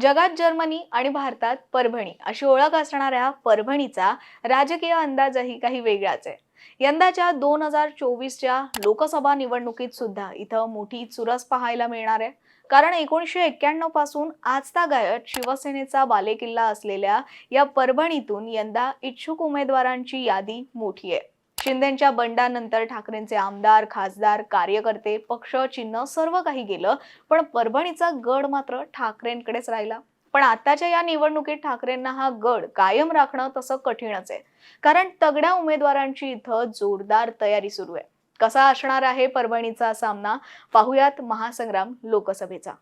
जगात जर्मनी आणि भारतात परभणी अशी ओळख असणाऱ्या परभणीचा राजकीय अंदाजही काही वेगळाच आहे. यंदाच्या दोन हजार चोवीसच्या लोकसभा निवडणुकीत सुद्धा इथं मोठी चुरस पाहायला मिळणार आहे. कारण एकोणीसशे एक्क्याण्णवपासून आजतागायत शिवसेनेचा बालेकिल्ला असलेल्या या परभणीतून यंदा इच्छुक उमेदवारांची यादी मोठी आहे. शिंदेच्या बंडानंतर ठाकरेंचे आमदार खासदार कार्यकर्ते पक्ष चिन्ह सर्व काही गेलं पण परभणीचा गड मात्र ठाकरेंकडेच राहिला. पण आताच्या या निवडणुकीत ठाकरेंना हा गड कायम राखणं तसं कठीणच आहे. कारण तगड्या उमेदवारांची इथं जोरदार तयारी सुरू आहे. कसा असणार आहे परभणीचा सामना? पाहुयात महासंग्राम लोकसभेचा.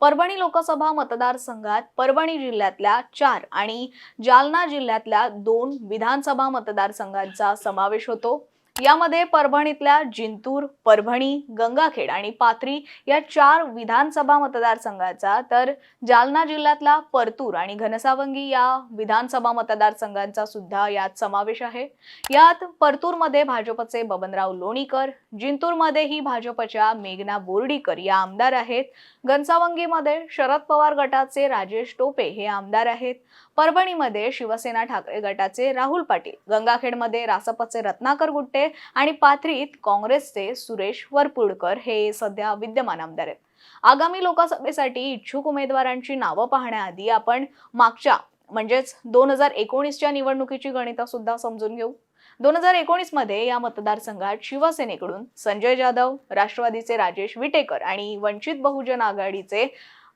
परभणी लोकसभा मतदारसंघात परभणी जिल्ह्यातल्या चार आणि जालना जिल्ह्यातल्या दोन विधानसभा मतदारसंघांचा समावेश होतो. यामध्ये परभणीतल्या जिंतूर परभणी गंगाखेड आणि पाथरी या चार विधानसभा मतदारसंघाचा तर जालना जिल्ह्यातला परतूर आणि घनसावंगी या विधानसभा मतदारसंघांचा सुद्धा यात समावेश आहे. यात परतूरमध्ये भाजपचे बबनराव लोणीकर जिंतूरमध्येही भाजपच्या मेघना बोर्डीकर या आमदार आहेत. घनसावंगीमध्ये शरद पवार गटाचे राजेश टोपे हे आमदार आहेत. परभणीमध्ये शिवसेना ठाकरे गटाचे राहुल पाटील गंगाखेडमध्ये रासपचे रत्नाकर गुट्टे आणि पाथरीत काँग्रेसचे सुरेश वरपुडकर हे सध्या विद्यमान आमदार आहेत. आगामी लोकसभेसाठी इच्छुक उमेदवारांची नावं पाहण्याआधी आपण मागच्या म्हणजेच दोन हजार एकोणीसच्या निवडणुकीची गणिता सुद्धा समजून घेऊ. दोन हजार एकोणीसमध्ये या मतदारसंघात शिवसेनेकडून संजय जाधव राष्ट्रवादीचे राजेश विटेकर आणि वंचित बहुजन आघाडीचे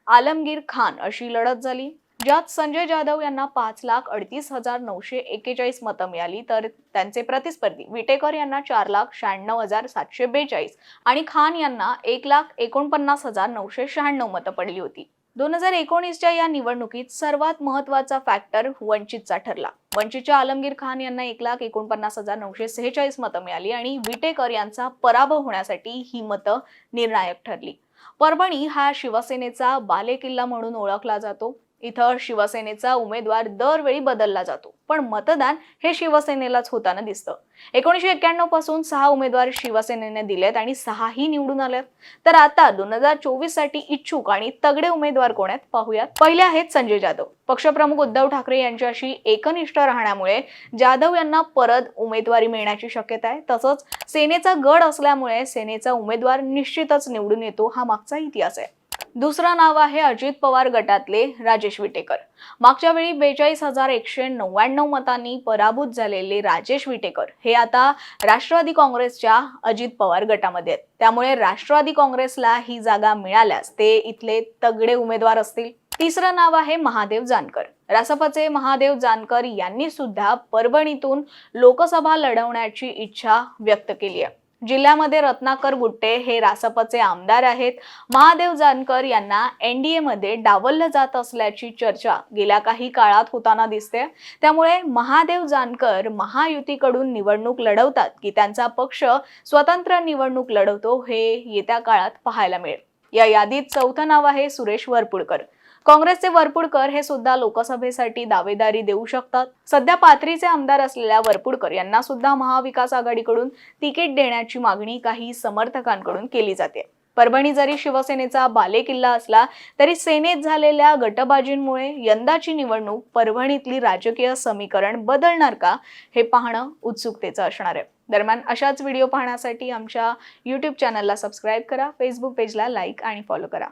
आलमगीर खान अशी लढत झाली. ज्यात संजय जाधव यांना पाच लाख अडतीस हजार नऊशे एक्केचाळीस मतं मिळाली तर त्यांचे प्रतिस्पर्धी विटेकर यांना चार लाख शहाण्णव हजार सातशे बेचाळीस आणि खान यांना एक लाख एकोणपन्नास हजार नऊशे शहाण्णव मतं पडली होती. दोन हजार एकोणीसच्या या निवडणुकीत सर्वात महत्त्वाचा फॅक्टर वंचितचा ठरला. वंचितच्या आलमगीर खान यांना एक लाख एकोणपन्नास हजार नऊशे सेहेचाळीस मतं मिळाली आणि विटेकर यांचा पराभव होण्यासाठी ही मतं निर्णायक ठरली. परभणी हा शिवसेनेचा बालेकिल्ला म्हणून ओळखला जातो. इथं शिवसेनेचा उमेदवार दरवेळी बदलला जातो. पण मतदान हे शिवसेनेलाच होताना दिसतं. एकोणीसशे एक्क्याण्णवपासून सहा उमेदवार शिवसेनेने दिलेत आणि सहाही निवडून आल्यात तर आता दोन हजार चोवीससाठी इच्छुक आणि तगडे उमेदवार कोण आहेत पाहूयात. पहिले आहेत संजय जाधव. पक्षप्रमुख उद्धव ठाकरे यांच्याशी एकनिष्ठ राहण्यामुळे जाधव यांना परत उमेदवारी मिळण्याची शक्यता आहे. तसंच सेनेचा गड असल्यामुळे सेनेचा उमेदवार निश्चितच निवडून येतो हा मागचा इतिहास आहे. दुसरं नाव आहे अजित पवार गटातले राजेश विटेकर. मागच्या वेळी बेचाळीस हजार एकशे नव्याण्णव मतांनी पराभूत झालेले राजेश विटेकर हे आता राष्ट्रवादी काँग्रेसच्या अजित पवार गटामध्ये आहेत. त्यामुळे राष्ट्रवादी काँग्रेसला ही जागा मिळाल्यास ते इथले तगडे उमेदवार असतील. तिसरं नाव आहे महादेव जानकर. रासपाचे महादेव जानकर यांनी सुद्धा परभणीतून लोकसभा लढवण्याची इच्छा व्यक्त केली आहे. जिल्ह्यामध्ये रत्नाकर गुट्टे हे रासपचे आमदार आहेत. महादेव जानकर यांना एनडीए मध्ये डावललं जात असल्याची चर्चा गेल्या काही काळात होताना दिसते. त्यामुळे महादेव जानकर महायुतीकडून निवडणूक लढवतात की त्यांचा पक्ष स्वतंत्र निवडणूक लढवतो हे येत्या काळात पाहायला मिळेल. या यादीत चौथं नाव आहे सुरेश वरपुडकर काँग्रेसचे वरपुडकर हे सुद्धा लोकसभेसाठी दावेदारी देऊ शकतात. सध्या पाथरीचे आमदार असलेल्या वरपुडकर यांना सुद्धा महाविकास आघाडीकडून तिकीट देण्याची मागणी काही समर्थकांकडून केली जाते. परभणी जरी शिवसेनेचा बालेकिल्ला असला तरी सेनेत झालेल्या गटबाजींमुळे यंदाची निवडणूक परभणीतली राजकीय समीकरण बदलणार का हे पाहणं उत्सुकतेचं असणार आहे. दरम्यान अशाच व्हिडिओ पाहण्यासाठी आमच्या यूट्यूब चॅनलला सबस्क्राईब करा फेसबुक पेजला लाईक आणि फॉलो करा.